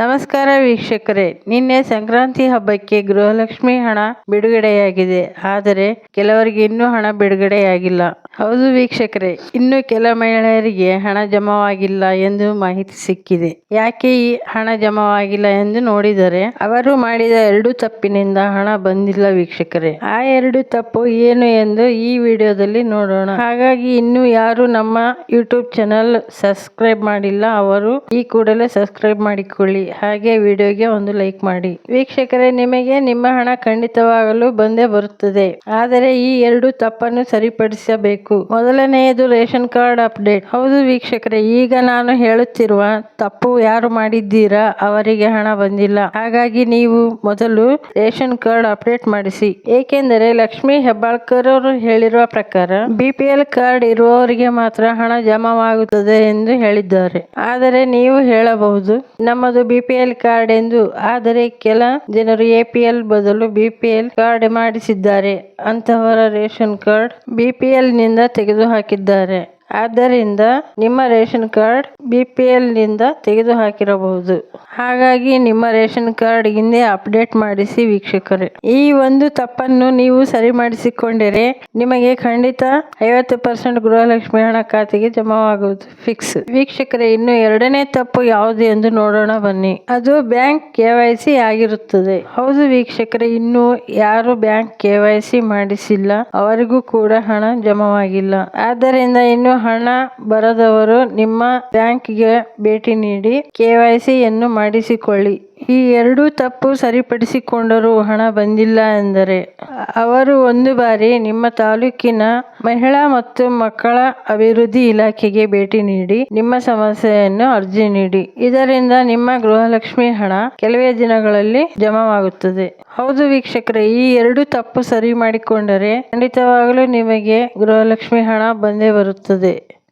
ನಮಸ್ಕಾರ ವೀಕ್ಷಕರೇ. ನಿನ್ನೆ ಸಂಕ್ರಾಂತಿ ಹಬ್ಬಕ್ಕೆ ಗೃಹಲಕ್ಷ್ಮಿ ಹಣ ಬಿಡುಗಡೆಯಾಗಿದೆ. ಆದರೆ ಕೆಲವರಿಗೆ ಇನ್ನೂ ಹಣ ಬಿಡುಗಡೆಯಾಗಿಲ್ಲ. ಹೌದು ವೀಕ್ಷಕರೇ, ಇನ್ನು ಕೆಲ ಮಹಿಳೆಯರಿಗೆ ಹಣ ಜಮವಾಗಿಲ್ಲ ಎಂದು ಮಾಹಿತಿ ಸಿಕ್ಕಿದೆ. ಯಾಕೆ ಈ ಹಣ ಜಮವಾಗಿಲ್ಲ ಎಂದು ನೋಡಿದರೆ, ಅವರು ಮಾಡಿದ ಎರಡು ತಪ್ಪಿನಿಂದ ಹಣ ಬಂದಿಲ್ಲ ವೀಕ್ಷಕರೇ. ಆ ಎರಡು ತಪ್ಪು ಏನು ಎಂದು ಈ ವಿಡಿಯೋದಲ್ಲಿ ನೋಡೋಣ. ಹಾಗಾಗಿ ಇನ್ನು ಯಾರು ನಮ್ಮ ಯೂಟ್ಯೂಬ್ ಚಾನಲ್ ಸಬ್ಸ್ಕ್ರೈಬ್ ಮಾಡಿಲ್ಲ, ಅವರು ಈ ಕೂಡಲೇ ಸಬ್ಸ್ಕ್ರೈಬ್ ಮಾಡಿಕೊಳ್ಳಿ. ಹಾಗೆ ವಿಡಿಯೋಗೆ ಒಂದು ಲೈಕ್ ಮಾಡಿ. ವೀಕ್ಷಕರೇ, ನಿಮಗೆ ನಿಮ್ಮ ಹಣ ಖಂಡಿತವಾಗಲು ಬಂದೇ ಬರುತ್ತದೆ. ಆದರೆ ಈ ಎರಡು ತಪ್ಪನ್ನು ಸರಿಪಡಿಸಬೇಕು. ಮೊದಲನೆಯದು ರೇಷನ್ ಕಾರ್ಡ್ ಅಪ್ಡೇಟ್. ಹೌದು ವೀಕ್ಷಕರೇ, ಈಗ ನಾನು ಹೇಳುತ್ತಿರುವ ತಪ್ಪು ಯಾರು ಮಾಡಿದ್ದೀರಾ ಅವರಿಗೆ ಹಣ ಬಂದಿಲ್ಲ. ಹಾಗಾಗಿ ನೀವು ಮೊದಲು ರೇಷನ್ ಕಾರ್ಡ್ ಅಪ್ಡೇಟ್ ಮಾಡಿಸಿ. ಏಕೆಂದರೆ ಲಕ್ಷ್ಮಿ ಹೆಬ್ಬಾಳ್ಕರ್ ಅವರು ಹೇಳಿರುವ ಪ್ರಕಾರ ಬಿಪಿಎಲ್ ಕಾರ್ಡ್ ಇರುವವರಿಗೆ ಮಾತ್ರ ಹಣ ಜಮಾವಾಗುತ್ತದೆ ಎಂದು ಹೇಳಿದ್ದಾರೆ. ಆದರೆ ನೀವು ಹೇಳಬಹುದು, ನಮ್ಮದು ಬಿಪಿಎಲ್ ಕಾರ್ಡ್ ಎಂದು. ಆದರೆ ಕೆಲ ಜನರು ಎಪಿಎಲ್ ಬದಲು ಬಿಪಿಎಲ್ ಕಾರ್ಡ್ ಮಾಡಿಸಿದ್ದಾರೆ. ಅಂತಹವರ ರೇಷನ್ ಕಾರ್ಡ್ ಬಿಪಿಎಲ್ನಿಂದ ತೆಗೆದುಹಾಕಿದ್ದಾರೆ. ಆದ್ದರಿಂದ ನಿಮ್ಮ ರೇಷನ್ ಕಾರ್ಡ್ ಬಿಪಿಎಲ್ನಿಂದ ತೆಗೆದು ಹಾಕಿರಬಹುದು ಹಾಗಾಗಿ ನಿಮ್ಮ ರೇಷನ್ ಕಾರ್ಡ್ ಹಿಂದೆ ಅಪ್ಡೇಟ್ ಮಾಡಿಸಿ ವೀಕ್ಷಕರೇ. ಈ ಒಂದು ತಪ್ಪನ್ನು ನೀವು ಸರಿ ಮಾಡಿಸಿಕೊಂಡರೆ ನಿಮಗೆ ಖಂಡಿತ ಐವತ್ತು ಪರ್ಸೆಂಟ್ ಗೃಹಲಕ್ಷ್ಮಿ ಹಣ ಖಾತೆಗೆ ಜಮಾವಾಗುವುದು. ಫಿಕ್ಸ್. ವೀಕ್ಷಕರೇ, ಇನ್ನು ಎರಡನೇ ತಪ್ಪು ಯಾವುದು ಎಂದು ನೋಡೋಣ ಬನ್ನಿ. ಅದು ಬ್ಯಾಂಕ್ ಕೆ ಆಗಿರುತ್ತದೆ. ಹೌದು ವೀಕ್ಷಕರೇ, ಇನ್ನು ಯಾರು ಬ್ಯಾಂಕ್ ಕೆ ಮಾಡಿಸಿಲ್ಲ. ಅವರಿಗೂ ಕೂಡ ಹಣ ಜಮಾವಾಗಿಲ್ಲ. ಆದ್ದರಿಂದ ಇನ್ನು ಹಣ ಬರದವರು ನಿಮ್ಮ ಬ್ಯಾಂಕಿಗೆ ಭೇಟಿ ನೀಡಿ ಯನ್ನು ಮಾಡಿಸಿಕೊಳ್ಳಿ. ಈ ಎರಡೂ ತಪ್ಪು ಸರಿಪಡಿಸಿಕೊಂಡರೂ ಹಣ ಬಂದಿಲ್ಲ ಎಂದರೆ ಅವರು ಒಂದು ಬಾರಿ ನಿಮ್ಮ ತಾಲೂಕಿನ ಮಹಿಳಾ ಮತ್ತು ಮಕ್ಕಳ ಅಭಿವೃದ್ಧಿ ಇಲಾಖೆಗೆ ಭೇಟಿ ನೀಡಿ ನಿಮ್ಮ ಸಮಸ್ಯೆಯನ್ನು ಅರ್ಜಿ ನೀಡಿ. ಇದರಿಂದ ನಿಮ್ಮ ಗೃಹಲಕ್ಷ್ಮಿ ಹಣ ಕೆಲವೇ ದಿನಗಳಲ್ಲಿ ಜಮಾವಾಗುತ್ತದೆ. ಹೌದು ವೀಕ್ಷಕರೇ, ಈ ಎರಡು ತಪ್ಪು ಸರಿ ಮಾಡಿಕೊಂಡರೆ ಖಂಡಿತವಾಗಲೂ ನಿಮಗೆ ಗೃಹಲಕ್ಷ್ಮಿ ಹಣ ಬಂದೇ ಬರುತ್ತದೆ.